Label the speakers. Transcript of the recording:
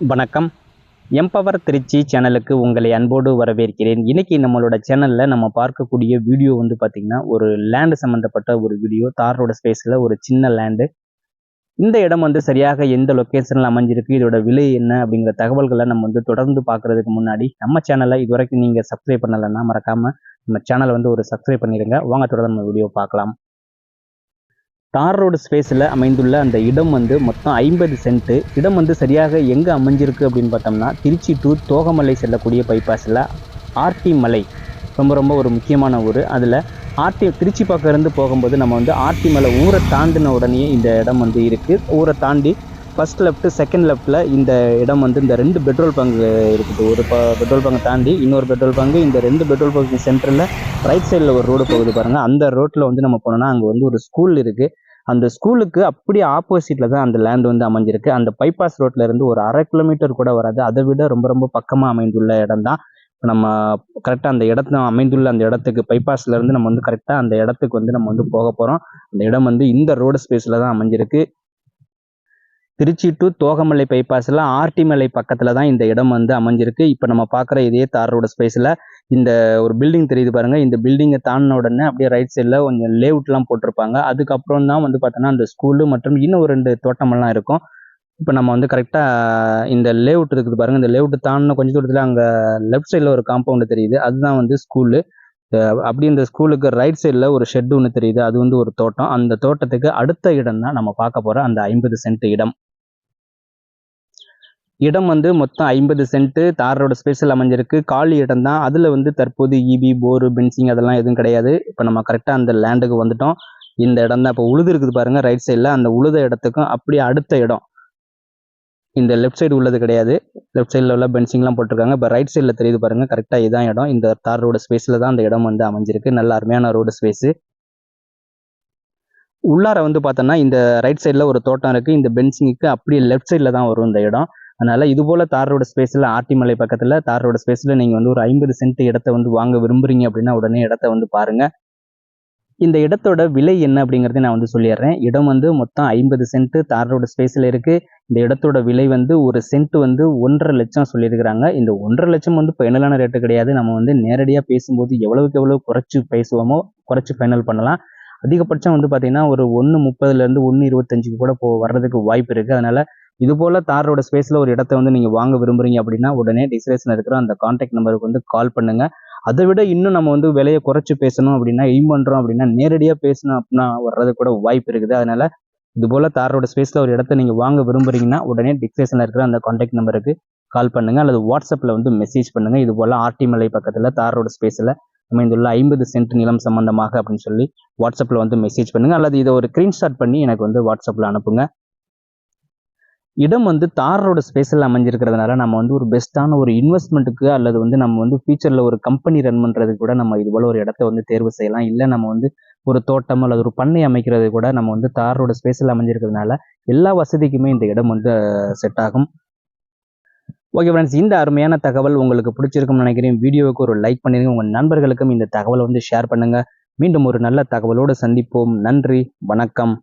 Speaker 1: வணக்கம். எம்பவர் திருச்சி சேனலுக்கு உங்களை அன்போடு வரவேற்கிறேன். இன்றைக்கி நம்மளோட சேனலில் நம்ம பார்க்கக்கூடிய வீடியோ வந்து பார்த்திங்கன்னா ஒரு லேண்டு சம்மந்தப்பட்ட ஒரு வீடியோ. தார் ரோட ஸ்பேஸில் ஒரு சின்ன லேண்டு இந்த இடம் வந்து சரியாக எந்த லொக்கேஷனில் அமைஞ்சிருக்கு இதோட விலை என்ன அப்படிங்கிற தகவல்களை நம்ம வந்து தொடர்ந்து பார்க்குறதுக்கு முன்னாடி நம்ம சேனலை இது வரைக்கும் நீங்கள் சப்ஸ்கிரைப் பண்ணலைன்னா மறக்காமல் நம்ம சேனலை வந்து ஒரு சப்ஸ்கிரைப் பண்ணிடுங்க. வாங்க தொடர்ந்து நம்ம வீடியோ பார்க்கலாம். தார் ரோடு ஸ்பேஸில் அமைந்துள்ள அந்த இடம் வந்து மொத்தம் ஐம்பது சென்ட்டு இடம் வந்து சரியாக எங்கே அமைஞ்சிருக்கு அப்படின்னு பார்த்தோம்னா திருச்சி டு தோகமலை செல்லக்கூடிய பைபாஸில் ஆர்டி மலை. ரொம்ப ரொம்ப ஒரு முக்கியமான ஊர். அதில் ஆர்டி திருச்சி பக்கம் இருந்து போகும்போது நம்ம வந்து ஆர்டி மலை ஊரை தாண்டின உடனே இந்த இடம் வந்து இருக்குது ஊரை தாண்டி ஃபர்ஸ்ட் லெஃப்ட்டு செகண்ட் லெஃப்ட்டில் இந்த இடம் வந்து இந்த ரெண்டு பெட்ரோல் பங்கு இருக்குது. ஒரு ப பெட்ரோல் பங்கு தாண்டி இன்னொரு பெட்ரோல் பங்கு இந்த ரெண்டு பெட்ரோல் பங்கு சென்டரில் ரைட் சைடில் ஒரு ரோடு போகுது பாருங்கள் அந்த ரோட்டில் வந்து நம்ம போனோம்னா அங்கே வந்து ஒரு ஸ்கூல் இருக்குது அந்த ஸ்கூலுக்கு அப்படியே ஆப்போசிட்டில் தான் அந்த லேண்ட் வந்து அமைஞ்சிருக்கு. அந்த பைபாஸ் ரோட்ல இருந்து ஒரு அரை கிலோமீட்டர் கூட வராது. அதை விட ரொம்ப ரொம்ப பக்கமாக அமைந்துள்ள இடம் தான். நம்ம கரெக்டாக அந்த இடத்த அமைந்துள்ள அந்த இடத்துக்கு பைபாஸ்ல இருந்து நம்ம வந்து கரெக்டாக அந்த இடத்துக்கு வந்து நம்ம வந்து போக போகிறோம் அந்த இடம் வந்து இந்த ரோடு ஸ்பேஸில் தான் அமைஞ்சிருக்கு. திருச்சி டு தோகமலை பைபாஸில் ஆர்டி மலை பக்கத்தில் தான் இந்த இடம் வந்து அமைஞ்சிருக்கு. இப்போ நம்ம பார்க்குற இதே தார் ரோடு ஸ்பேஸில் இந்த ஒரு பில்டிங் தெரியுது பாருங்க. இந்த பில்டிங்கை தாண்டின உடனே அப்படியே ரைட் சைடில் கொஞ்சம் லேவுட்லாம் போட்டிருப்பாங்க. அதுக்கப்புறம் தான் வந்து பார்த்தோன்னா அந்த ஸ்கூலு மற்றும் இன்னும் ஒரு ரெண்டு தோட்டமெல்லாம் இருக்கும். இப்போ நம்ம வந்து கரெக்டாக இந்த லேவுட் இருக்குது பாருங்க. இந்த லேவுட் தாண்டின கொஞ்சம் தூரத்தில் அங்கே லெஃப்ட் சைடில் ஒரு காம்பவுண்டு தெரியுது. அதுதான் வந்து ஸ்கூலு அப்படி இந்த ஸ்கூலுக்கு ரைட் சைடில் ஒரு ஷெட் ஒன்று தெரியுது. அது வந்து ஒரு தோட்டம். அந்த தோட்டத்துக்கு அடுத்த இடம் தான் நம்ம பார்க்க போகிற அந்த ஐம்பது சென்ட் இடம். இடம் வந்து மொத்தம் ஐம்பது சென்ட் தார் ரோடு ஸ்பேஸில் அமைஞ்சிருக்கு. காலி இடம் தான் அதில் வந்து தற்போது இபி போரு பென்சிங் அதெல்லாம் எதுவும் கிடையாது. இப்போ நம்ம கரெக்டாக அந்த லேண்டுக்கு வந்துட்டோம். இந்த இடம் தான் இப்போ உழுது இருக்குது பாருங்கள் ரைட் சைடில் அந்த உழுத இடத்துக்கும் அப்படியே அடுத்த இடம். இந்த லெஃப்ட் சைடு உள்ளது கிடையாது. லெஃப்ட் சைடில் உள்ள பென்சிங்லாம் போட்டிருக்காங்க. இப்போ ரைட் சைடில் தெரியுது பாருங்கள் கரெக்டாக இதான் இடம். இந்த தார் ரோடு ஸ்பேஸில் தான் அந்த இடம் வந்து அமைஞ்சிருக்கு. நல்ல அருமையான ரோடு ஸ்பேஸு உள்ளார வந்து பார்த்தோன்னா இந்த ரைட் சைடில் ஒரு தோட்டம் இருக்குது இந்த பென்சிங்க்கு அப்படியே லெஃப்ட் சைடில் தான் வரும் இந்த இடம். அதனால் இது போல் தார் ரோடு ஸ்பேஸில் ஆர்டிமலை பக்கத்தில் தார் ரோடு ஸ்பேஸில் நீங்கள் வந்து ஒரு ஐம்பது சென்ட் இடத்த வந்து வாங்க விரும்புறீங்க அப்படின்னா உடனே இடத்த வந்து பாருங்கள் இந்த இடத்தோட விலை என்ன அப்படிங்கிறத நான் வந்து சொல்லிடுறேன். இடம் வந்து மொத்தம் ஐம்பது சென்ட் தார் ரோடு ஸ்பேஸில் இருக்குது இந்த இடத்தோட விலை வந்து ஒரு சென்ட் வந்து ஒன்றரை லட்சம் சொல்லியிருக்கிறாங்க. இந்த ஒன்றரை லட்சம் வந்து ஃபைனலான ரேட்டு கிடையாது. நம்ம வந்து நேரடியாக பேசும்போது எவ்வளவுக்கு எவ்வளோ குறைச்சி பேசுவோமோ குறைச்சி ஃபைனல் பண்ணலாம். அதிகபட்சம் வந்து பார்த்தீங்கன்னா ஒரு ஒன்று முப்பதுலேருந்து ஒன்று இருபத்தஞ்சுக்கு கூட போ வர்றதுக்கு வாய்ப்பு இருக்குது அதனால் இது போல தாரோட ஸ்பேஸ்ல ஒரு இடத்த வந்து நீங்க வாங்க விரும்புறீங்க அப்படின்னா உடனே டிஸ்கிரிப்ஷன் இருக்கிற அந்த கான்டாக்ட் நம்பருக்கு வந்து கால் பண்ணுங்க. அதை விட இன்னும் நம்ம வந்து விலையை குறைச்சு பேசணும் அப்படின்னா எய்ம் பண்றோம் அப்படின்னா நேரடியாக பேசணும் அப்படின்னா வர்றது கூட வாய்ப்பு இருக்குது. அதனால இது போல தாரோட ஸ்பேஸ்ல ஒரு இடத்த நீங்க வாங்க விரும்புறீங்கன்னா உடனே டிஸ்கிரிப்ஷன்ல இருக்கிற அந்த கான்டாக்ட் நம்பருக்கு கால் பண்ணுங்க. அல்லது வாட்ஸ்அப்ல வந்து மெசேஜ் பண்ணுங்க. இது போல ஆர்டி மலை பக்கத்துல தார் ஸ்பேஸ்ல அமைந்துள்ள ஐம்பது சென்ட் நிலம் சம்பந்தமாக அப்படின்னு சொல்லி வாட்ஸ்அப்ல வந்து மெசேஜ் பண்ணுங்க. அல்லது இதை ஒரு ஸ்கிரீன்ஷாட் பண்ணி எனக்கு வந்து வாட்ஸ்அப்ல அனுப்புங்க. இடம் வந்து தார் ரோடு ஸ்பேஸில் அமைஞ்சிருக்கிறதுனால நம்ம வந்து ஒரு பெஸ்ட்டான ஒரு இன்வெஸ்ட்மெண்ட்டுக்கு அல்லது வந்து நம்ம வந்து ஃபியூச்சரில் ஒரு கம்பெனி ரன் பண்ணுறதுக்கு கூட நம்ம இது போல் ஒரு இடத்த வந்து தேர்வு செய்யலாம். இல்லை நம்ம வந்து ஒரு தோட்டம் அல்லது ஒரு பண்ணை அமைக்கிறது கூட நம்ம வந்து தார் ரோடு ஸ்பேஸில் அமைஞ்சிருக்கிறதுனால எல்லா வசதிக்குமே இந்த இடம் வந்து செட் ஆகும். ஓகே ஃப்ரெண்ட்ஸ் இந்த அருமையான தகவல் உங்களுக்கு பிடிச்சிருக்கும்னு நினைக்கிறேன். வீடியோவுக்கு ஒரு லைக் பண்ணிடுங்க உங்கள் நண்பர்களுக்கும் இந்த தகவலை வந்து ஷேர் பண்ணுங்கள் மீண்டும் ஒரு நல்ல தகவலோடு சந்திப்போம். நன்றி. வணக்கம்.